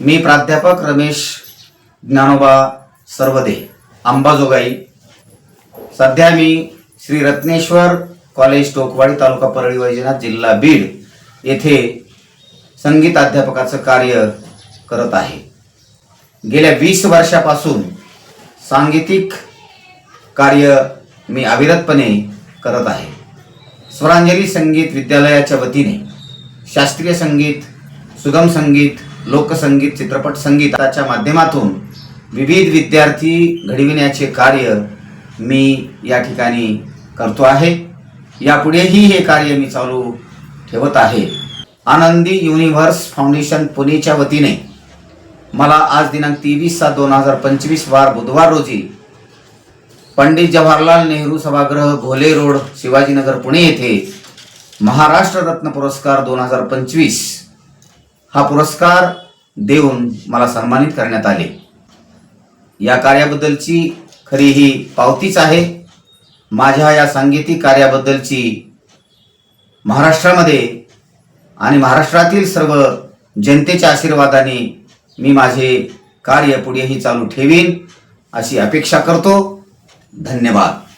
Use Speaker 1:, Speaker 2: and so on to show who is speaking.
Speaker 1: मी प्राध्यापक रमेश ज्ञानोबा सर्वदे अंबाजोगाई. सध्या मी श्री रत्नेश्वर कॉलेज टोकवाडी तालुका परळी वैजनाथ जिल्हा बीड येथे संगीत अध्यापकाचं कार्य करत आहे. गेल्या वीस वर्षापासून सांगीतिक कार्य मी अविरतपणे करत आहे. स्वरांजली संगीत विद्यालयाच्या वतीने शास्त्रीय संगीत सुगम संगीत लोकसंगीत चित्रपट संगीताच्या माध्यमातून विविध विद्यार्थी घडविण्याचे कार्य मी या ठिकाणी करतो आहे. यापुढेही हे कार्य मी चालू ठेवत आहे. आनंदी युनिव्हर्स फाउंडेशन पुणेच्या वतीने मला आज दिनांक तेवीस सात दोन हजार पंचवीस वार बुधवार रोजी पंडित जवाहरलाल नेहरू सभागृह घोले रोड शिवाजीनगर पुणे येथे महाराष्ट्र रत्न पुरस्कार दोन हजार पंचवीस हा पुरस्कार देऊन मला सन्मानित करण्यात आले. या कार्याबद्दलची खरी ही पावतीच आहे. माझ्या या सांगीतिक कार्याबद्दलची महाराष्ट्रामध्ये आणि महाराष्ट्रातील सर्व जनतेच्या आशीर्वादाने मी माझे कार्य पुढेही चालू ठेवीन अशी अपेक्षा करतो. धन्यवाद.